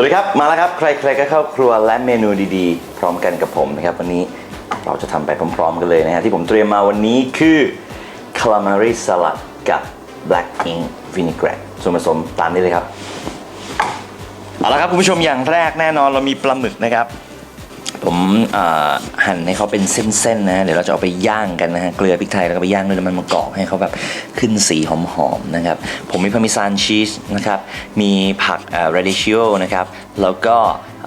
วัสดีครับ มาแล้วครับใครๆก็เข้าครัวและเมนูดีๆ พร้อมกันกับผมนะครับ วันนี้เราจะทำไปพร้อม ๆ กันเลยนะฮะที่ผมเตรียมมาวันนี้คือ calamari salad กับ black ink vinaigrette ส่วนผสมตามนี้เลยครับ เอาละครับ คุณผู้ชมอย่างแรกแน่นอนเรามีปลาหมึกนะครับ ผมหั่นให้เขาเป็นเส้นๆนะเดี๋ยวเราจะเอาไปย่างกันนะฮะเกลือพริกไทยแล้วก็ไปย่างด้วยน้ำมันมะกอกให้เขาแบบขึ้นสีหอมๆนะครับ ผมมีพาร์เมซานชีสนะครับมีผักเอ่อ radicchio นะครับแล้วก็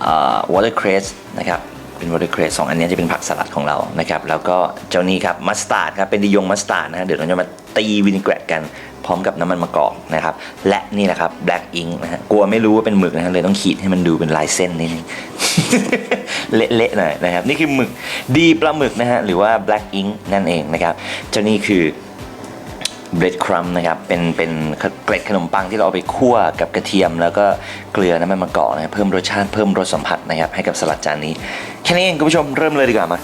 เอ่อร์เครสนะครับ เป็น watercress สองอันนี้จะเป็นผักสลัดของเรานะครับ แล้วก็เจ้านี้ครับมัสตาร์ดครับเป็นดิยงมัสตาร์ดนะฮะเดี๋ยวเราจะมาตีวินิเกรตกันพร้อมกับน้ำมันมะกอกนะครับ และนี่แหละครับ black ink นะฮะกลัวไม่รู้ว่าเป็นหมึกนะฮะเลยต้องขีดให้มันดูเป็นลายเส้นนิดนึงเละๆหน่อยนะครับ นี่คือหมึกดีปลาหมึกนะฮะหรือว่า black ink นั่นเองนะครับเจ้านี่คือ bread crumb นะครับเป็นเป็นเกล็ดขนมปังที่เราเอาไปคั่วกับกระเทียม แล้วก็เกลือน้ำมันมะกอกนะเพิ่มรสชาติเพิ่มรสสัมผัสนะครับให้กับสลัดจานนี้แค่นี้เองคุณผู้ชมเริ่มเลยดีกว่ามา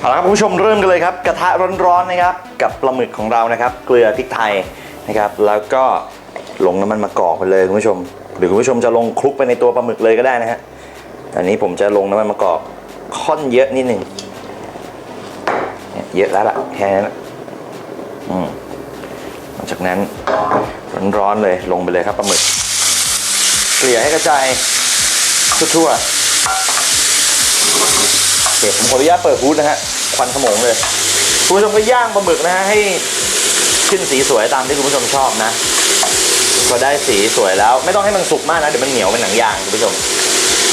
เอาละครับคุณผู้ชมเริ่มกันเลยครับกระทะร้อนๆนะครับกับปลาหมึกของเรานะครับ เกลือพริกไทยนะครับ แล้วก็ลงน้ำมันมะกอกไปเลยคุณผู้ชม หรือคุณผู้ชมจะลงคลุกไปในตัวปลาหมึกเลยก็ได้นะฮะอันนี้ผมจะลงน้ำมันมะกอกค่อนเยอะนิดหนึ่งเยอะแล้วล่ะแค่นั้นนะอืมหลังจากนั้นร้อนๆเลยลงไปเลยครับปลาหมึกเกลี่ยให้กระจายทั่วๆโอเคผมขออนุญาตเปิดฮูดนะฮะควันขโมงเลยคุณผู้ชมก็ย่างปลาหมึกนะฮะให้ขึ้นสีสวยตามที่คุณผู้ชมชอบนะ พอได้สีสวยแล้ว ไม่ต้องให้มันสุกมากนะเดี๋ยวมันเหนียวเป็นหนังยางคุณผู้ชม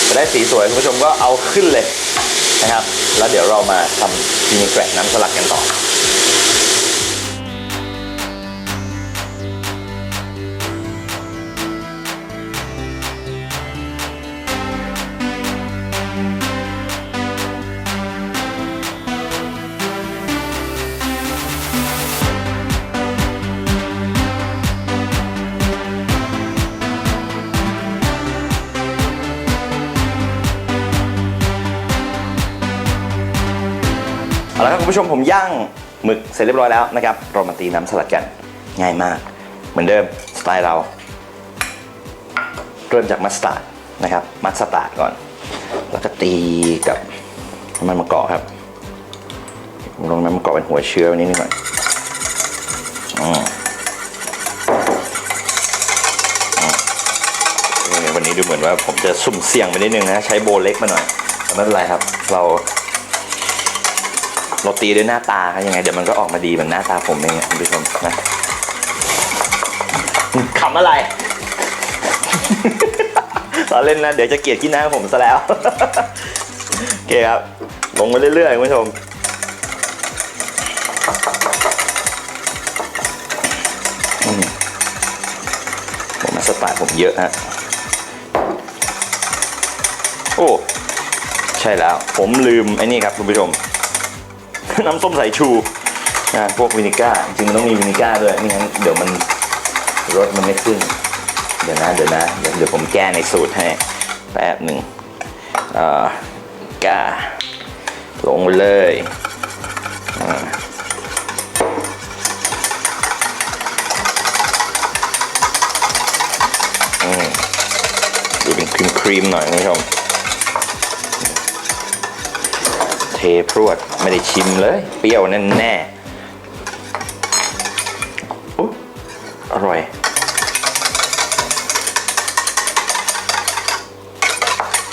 พอได้สีสวยคุณผู้ชมก็เอาขึ้นเลยนะครับ แล้วเดี๋ยวเรามาทำวินิแกรน้ำสลัดกันต่อ คุณผู้ชมผมย่างหมึกเสร็จเรียบร้อยแล้วนะครับ เรามาตีน้ำสลัดกันง่ายมาก เหมือนเดิมสไตล์เรา เริ่มจากมัสตาร์ดนะครับ มัสตาร์ดก่อน แล้วก็ตีกับน้ำมันมะกอกครับลงน้ำมะกอกเป็นหัวเชื้อว้นิดนึงหน่อยอืมอืมเอ่อวันนี้ดูเหมือนว่าผมจะสุ่มเสี่ยงไปนิดนึงนะ ใช้โบเล็กมาหน่อยไม่เป็นไรครับ เรา เราตีด้วยหน้าตาครับยังไงเดี๋ยวมันก็ออกมาดีเหมือนหน้าตาผมเองอะคุณผู้ชมนะขำอะไร ตอนเล่นนะ เดี๋ยวจะเกลียดขี้หน้าผมซะแล้ว โอเคครับ ลงมาเรื่อยๆคุณผู้ชมอืมผมมาสตาร์ทผมเยอะฮะ โอ้ ใช่แล้ว ผมลืมไอ้นี่ครับคุณผู้ชม น้ำส้มสายชูนะพวกวินิก้า จริงมันต้องมีวินิก้าด้วยไม่งั้นเดี๋ยวมันรสมันไม่ขึ้น เดี๋ยวนะเดี๋ยวนะเดี๋ยวผมแก้ในสูตรให้แป๊บหนึ่งอ่อกาลงเลยอ่าอืมดูเป็นครีมครีมๆหน่อยคุณผู้ชม เทพรวดไม่ได้ชิมเลย เปรี้ยวแน่แน่อุ๊ยอร่อย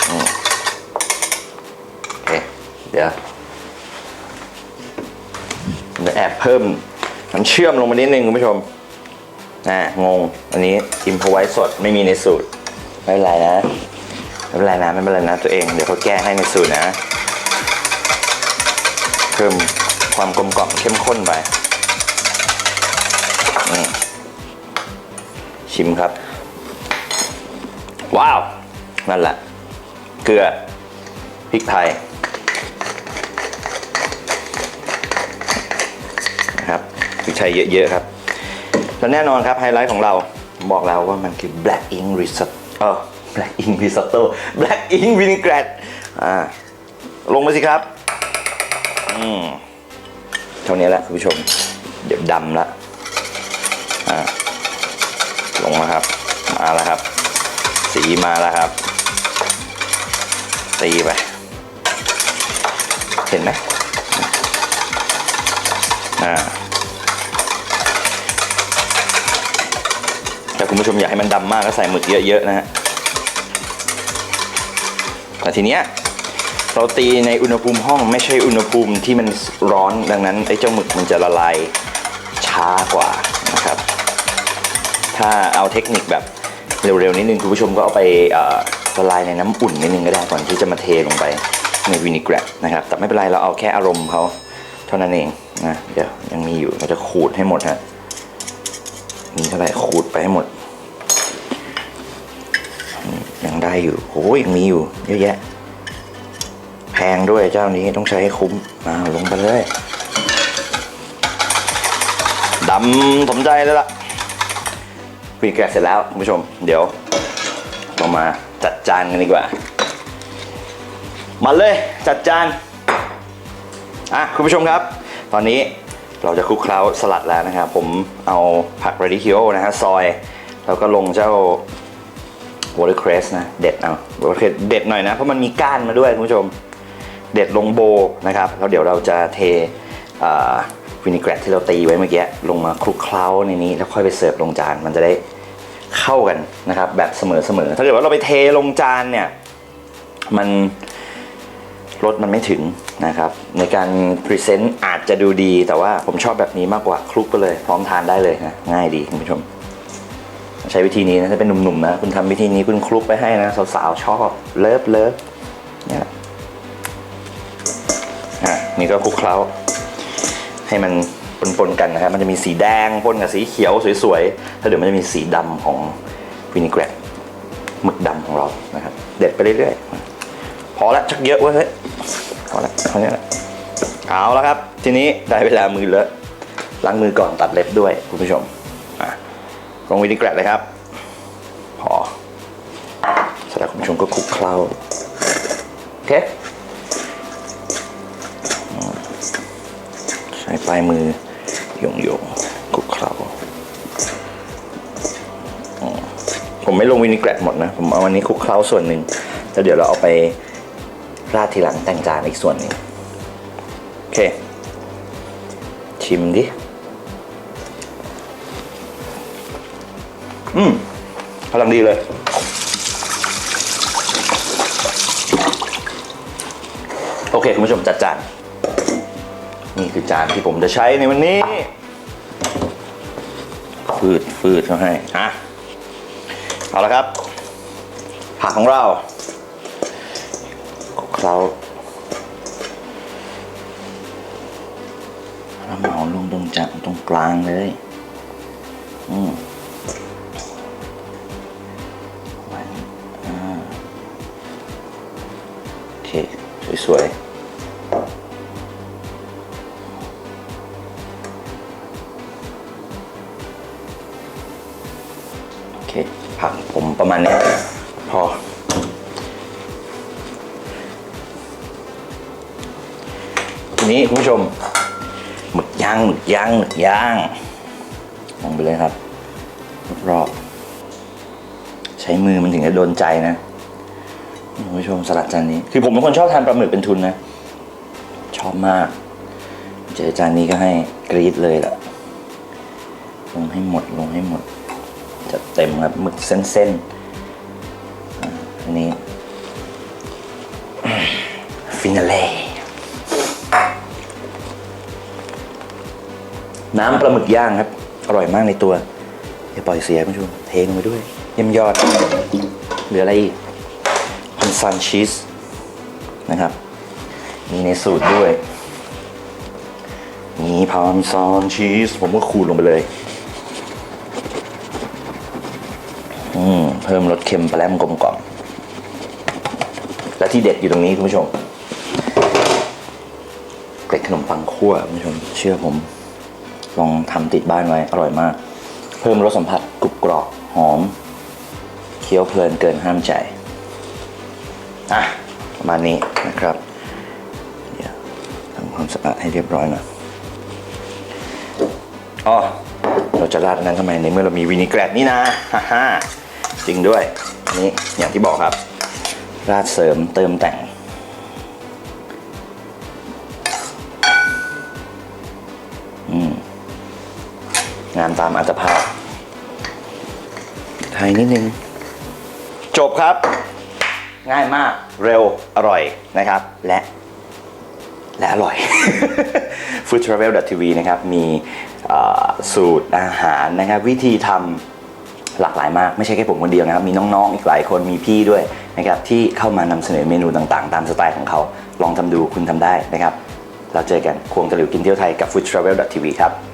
อืมโอเค เดี๋ยวเดี๋ยวแอบเพิ่มน้ำเชื่อมลงมานิดนึงคุณผู้ชมนะงง อันนี้อิมพอไว้สดไม่มีในสูตร ไม่เป็นไรนะ ไม่เป็นไรนะ ไม่เป็นไรนะตัวเอง เดี๋ยวเขาแก้ให้ในสูตรนะ พิ่มความกลมกล่อมเข้มข้นไปชิมครับ ว้าว นั่นแหละ เกลือพริกไทยนะครับพริกไทยเยอะ ๆ ครับ แล้วแน่นอนครับ ไฮไลท์ของเราบอกแล้วว่ามันคือ black ink risotto เออ black ink risotto black ink vinaigrette อ่าลงมาสิครับ อืมเท่านี้แหละคุณผู้ชม เดี๋ยวดำละอ่าลงมาครับ มาแล้วครับ สีมาแล้วครับ ตีไป เห็นไหมอ่าถ้าคุณผู้ชมอยากให้มันดำมากก็ใส่หมึกเยอะๆนะฮะแต่ทีเนี้ย เราตีในอุณหภูมิห้องไม่ใช่อุณหภูมิที่มันร้อนดังนั้นไอ้เจ้าหมึกมันจะละลายช้ากว่านะครับ ถ้าเอาเทคนิคแบบเร็วๆนิดนึงคุณผู้ชมก็เอาไปละลายในน้ำอุ่นนิดนึงก็ได้ก่อนที่จะมาเทลงไปในวินิแกรตนะครับ แต่ไม่เป็นไรเราเอาแค่อารมณ์เขาเท่านั้นเองนะเดี๋ยวยังมีอยู่เราจะขูดให้หมดฮะมีเท่าไหร่ขูดไปให้หมดยังได้อยู่โอ้ยยังมีอยู่เยอะแยะ พงด้วยเจ้านี้ต้องใช้ให้คุ้มมาลงไปเลยดำสมใจเลยล่ะวินแกรตเสร็จแล้วคุณผู้ชม เดี๋ยวเรามาจัดจานกันดีกว่า มาเลยจัดจานอะคุณผู้ชมครับ ตอนนี้เราจะคลุกเคล้าสลัดแล้วนะครับ ผมเอาผักเรดิคิโอนะฮะซอย แล้วก็ลงเจ้าวอเตอร์เครสนะ เด็ดเอาวอเตอร์เครสเด็ดหน่อยนะ เพราะมันมีก้านมาด้วยคุณผู้ชม เด็ดลงโบนะครับแล้วเดี๋ยวเราจะเทวินิกรตที่เราตีไว้เมื่อกี้ลงมาคลุกเคล้าในนี้ แล้วค่อยไปเสิร์ฟลงจานมันจะได้เข้ากันนะครับแบบเสมอๆถ้าเกิดว่าเราไปเทลงจานเนี่ยมันรสมันไม่ถึงนะครับในการพรีเซนต์อาจจะดูดีแต่ว่าผมชอบแบบนี้มากกว่าคลุกไปเลย พร้อมทานได้เลยนะง่ายดีคุณผู้ชม ใช้วิธีนี้นะถ้าเป็นหนุ่มๆนะ คุณทำวิธีนี้คุณคลุกไปให้นะสาวๆชอบเลิฟเลิฟ นี่ก็คลุกเคล้า ให้มันปนๆกันนะครับ มันจะมีสีแดงปนกับสีเขียวสวยๆ แล้วเดี๋ยวมันจะมีสีดำของวินิแกรตหมึกดำของเรานะครับ เด็ดไปเรื่อยๆ พอละชักเยอะเว้ยพอละเท่านี้แหละเอาแล้วครับ ทีนี้ได้เวลามือเลอะล้างมือก่อนตัดเล็บด้วยคุณผู้ชมอะลงวินิแกรตเลยครับ พอสร็จแล้วคุณผู้ชมก็คลุกเคล้าโอเค ช้ปลายมือโยงโยงๆคลุกเคล้าผมไม่ลงวินิแกรตหมดนะ ผมเอาอันนี้คุกเคล้าส่วนหนึ่งแล้วเดี๋ยวเราเอาไปราดทีหลังแต่งจานอีกส่วนหนึ่งโอเค ชิมดิ อืมกำลังดีเลย โอเค คุณผู้ชมจัดจาน นี่คือจานที่ผมจะใช้ในวันนี้ฟืดฟืดเขาให้อะเอาละครับ ผักของเราคลุกเคล้าแล้วเหมาลงตรงจานตรงกลางเลยอืมไว้อ่าโอเค สวยๆ ประมาณเนี้ยพอทีนี้คุณผู้ชมหมึกย่างหมึกย่างหมึกย่างลงไปเลยครับรอบๆใช้มือมันถึงจะโดนใจนะนี่คุณผู้ชมสลัดจานนี้ คือผมเป็นคนชอบทานปลาหมึกเป็นทุนนะ ชอบมาก เจอจานนี้ก็ให้กรี๊ดเลยล่ะ ลงให้หมดลงให้หมด จะเต็มครับหมึกเส้นๆ นี้ฟินาเล่น้ำปลาหมึกย่างครับ อร่อยมากในตัว อย่าปล่อยเสียคุณผู้ชมเทลงไปด้วย เยี่ยมยอด เหลืออะไรอีกพันซันชีสนะครับ มีในสูตรด้วยมีพามซานชีส ผมก็ขูดลงไปเลย อืม เพิ่มรสเค็มแปลมกลมกล่อม ที่เด็ดอยู่ตรงนี้คุณผู้ชมเกล็ดขนมปังคั่วคุณผู้ชมเชื่อผม ลองทำติดบ้านไว้อร่อยมาก เพิ่มรสสัมผัสกรุบกรอบหอม เคี้ยวเพลินเกินห้ามใจอะประมาณนี้นะครับเดี๋ยวทำความสะอาดให้เรียบร้อยหน่อยอ๋อเราจะราดนั้นทำไมในเมื่อเรามีวินิแกรตนี่นะฮ่าฮ่าจริงด้วยนนี้อย่างที่บอกครับ ราดเสริมเติมแต่ง งานตามอัตภาพไทยนิดนึง จบครับ ง่ายมากเร็วอร่อยนะครับ และและอร่อย foodtravel.tv นะครับ มีสูตรอาหารนะครับ วิธีทำหลากหลายมาก ไม่ใช่แค่ผมคนเดียวนะครับ มีน้องๆอีกหลายคนมีพี่ด้วย นะครับที่เข้ามานำเสนอเมนูต่างๆ ตามสไตล์ของเขาลองทำดูคุณทำได้นะครับ เราเจอกันควงตะหลิวกินเที่ยวไทยกับ foodtravel.tv ครับ